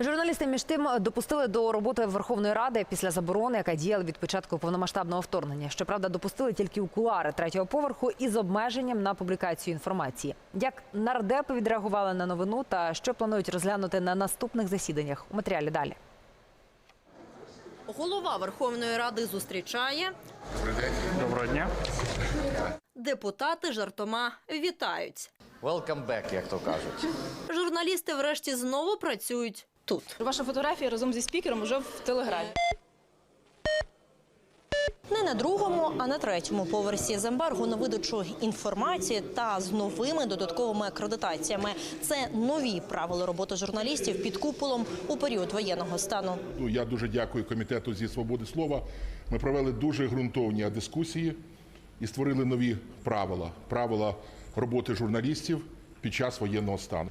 Журналісти між тим допустили до роботи Верховної Ради після заборони, яка діяла від початку повномасштабного вторгнення. Щоправда, допустили тільки у кулари третього поверху із обмеженням на публікацію інформації. Як нардепи відреагували на новину та що планують розглянути на наступних засіданнях у матеріалі далі. Голова Верховної Ради зустрічає, Доброго дня. депутати жартома вітають. Welcome back, як то кажуть. Журналісти врешті знову працюють тут. Ваша фотографія разом зі спікером вже в телеграмі. Не на другому, а на третьому поверсі з ембарго на видачу інформації та з новими додатковими акредитаціями. Це нові правила роботи журналістів під куполом у період воєнного стану. Ну, Я дуже дякую комітету зі свободи слова. Ми провели дуже ґрунтовні дискусії і створили нові правила правила роботи журналістів під час воєнного стану.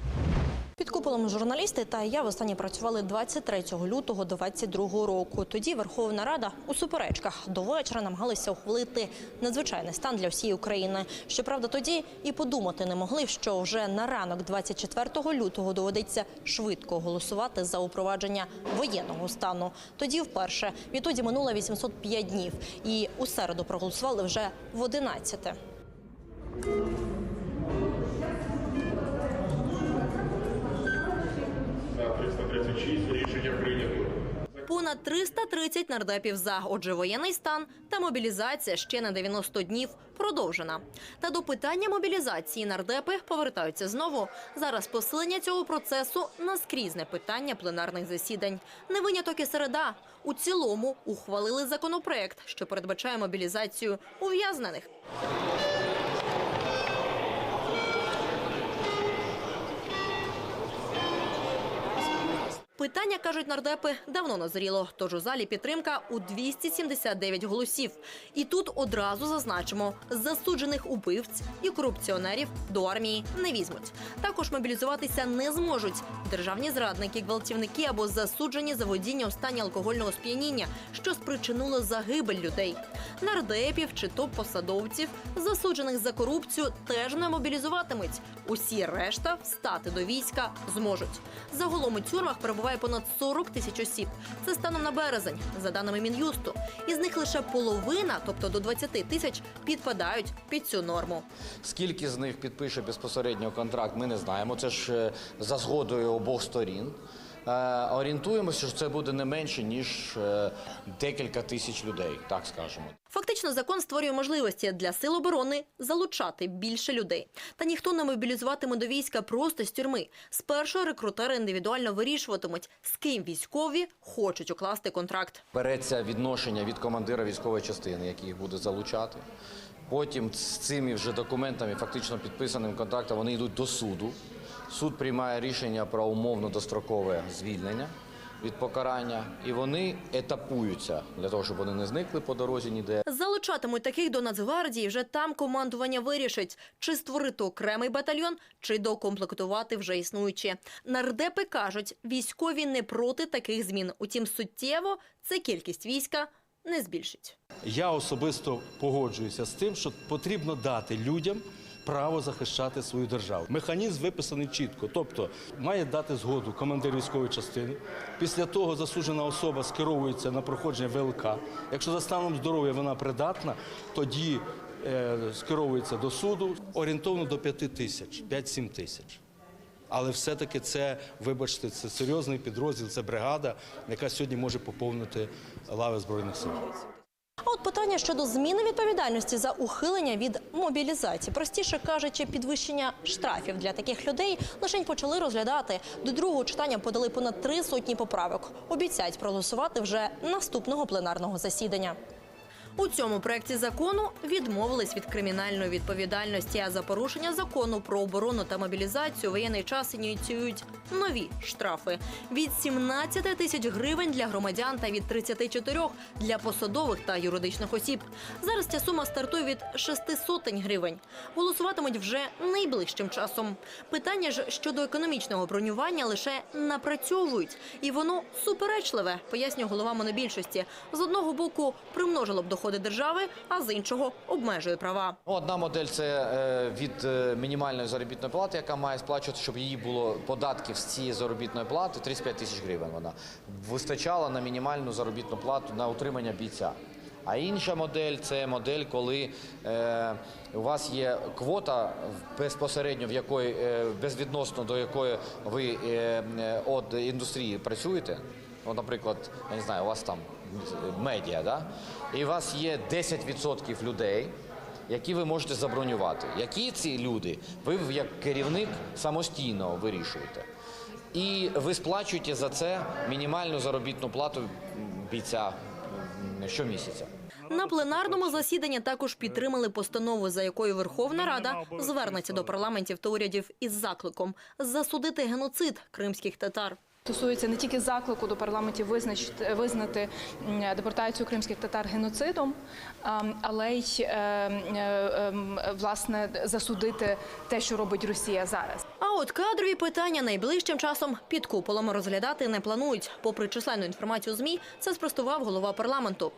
Під куполом журналісти та я востаннє працювали 23 лютого 22 року. Тоді Верховна Рада у суперечках до вечора намагалися ухвалити надзвичайний стан для всієї України. Щоправда, тоді і подумати не могли, що вже на ранок 24 лютого доведеться швидко голосувати за упровадження воєнного стану. Тоді вперше відтоді минуло 805 днів, і у середу проголосували вже в 11. За 336 рішення прийнято. Понад 330 нардепів за. Отже, воєнний стан та мобілізація ще на 90 днів продовжена. Та до питання мобілізації нардепи повертаються знову. Зараз посилення цього процесу наскрізне питання пленарних засідань. Не виняток і середа. У цілому ухвалили законопроект, що передбачає мобілізацію ув'язнених. Питання, кажуть нардепи, давно назріло. Тож у залі підтримка у 279 голосів. І тут одразу зазначимо, засуджених убивць і корупціонерів до армії не візьмуть. Також мобілізуватися не зможуть державні зрадники, гвалтівники або засуджені за водіння у стані алкогольного сп'яніння, що спричинило загибель людей. Нардепів чи топ-посадовців, засуджених за корупцію, теж не мобілізуватимуть. Усі решта встати до війська зможуть. Загалом у тюрмах перебуває понад 40 тисяч осіб. Це станом на березень, за даними мін'юсту. Із них лише половина, тобто до 20 тисяч, підпадають під цю норму. Скільки з них підпише безпосередньо контракт, ми не знаємо. Це ж е, за згодою обох сторін. Е, Орієнтуємося, що це буде не менше ніж е, декілька тисяч людей, так скажемо. Фактично, закон створює можливості для сил оборони залучати більше людей. Та ніхто не мобілізуватиме до війська просто з тюрми. Спершу рекрутери індивідуально вирішуватимуть, з ким військові хочуть укласти контракт. Береться відношення від командира військової частини, який їх буде залучати. Потім з цими вже документами, фактично підписаним контрактом, вони йдуть до суду. Суд приймає рішення про умовно дострокове звільнення від покарання, і вони етапуються для того, щоб вони не зникли по дорозі ніде. Залучатимуть таких до Нацгвардії. Вже там командування вирішить, чи створити окремий батальйон, чи докомплектувати вже існуючі. Нардепи кажуть, військові не проти таких змін. Утім, суттєво це кількість війська не збільшить. Я особисто погоджуюся з тим, що потрібно дати людям право захищати свою державу. Механізм виписаний чітко, тобто має дати згоду командир військової частини. Після того засуджена особа скеровується на проходження ВЛК. Якщо за станом здоров'я вона придатна, тоді е, скеровується до суду орієнтовно до 5 тисяч, 5-7 тисяч. Але все-таки це, вибачте, це серйозний підрозділ, це бригада, яка сьогодні може поповнити лави збройних сил. От питання щодо зміни відповідальності за ухилення від мобілізації, простіше кажучи, підвищення штрафів для таких людей лише почали розглядати. До другого читання подали понад три сотні поправок. Обіцяють проголосувати вже наступного пленарного засідання. У цьому проєкті закону відмовились від кримінальної відповідальності, а за порушення закону про оборону та мобілізацію воєнний час ініціюють нові штрафи від 17 тисяч гривень для громадян та від 34 для посадових та юридичних осіб. Зараз ця сума стартує від 6 сотень гривень. Голосуватимуть вже найближчим часом. Питання ж щодо економічного бронювання лише напрацьовують, і воно суперечливе, пояснює голова монобільшості. З одного боку примножило б доходи доходи держави, а з іншого обмежує права. Ну, Одна модель це е, від е, мінімальної заробітної плати, яка має сплачувати, щоб її було податків з цієї заробітної плати 35 тисяч гривень. Вона вистачала на мінімальну заробітну плату на утримання бійця. А інша модель це модель, коли е, у вас є квота безпосередньо в якої безвідносно до якої ви е, індустрії працюєте. Наприклад, у вас там медіа, да? і у вас є 10% людей, які ви можете забронювати. Які ці люди? Ви як керівник самостійно вирішуєте. І ви сплачуєте за це мінімальну заробітну плату бійця щомісяця. На пленарному засіданні також підтримали постанову, за якою Верховна Рада звернеться до парламентів та урядів із закликом засудити геноцид кримських татар. Стосується не тільки заклику до парламентів визначити визнати депортацію кримських татар геноцидом, але й е, е, власне засудити те, що робить Росія зараз. А от кадрові питання найближчим часом під куполом розглядати не планують. Попри численну інформацію ЗМІ, це спростував голова парламенту.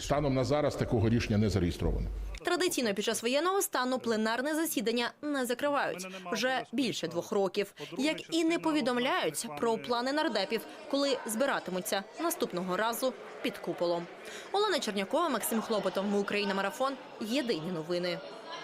Станом на зараз такого рішення не зареєстровано. Традиційно під час воєнного стану пленарне засідання не закривають вже більше двох років, як і не повідомляють про плани нардепів, коли збиратимуться наступного разу під куполом. Олена Чернякова, Максим Хлопотов. Ми Україна. Марафон. Єдині новини.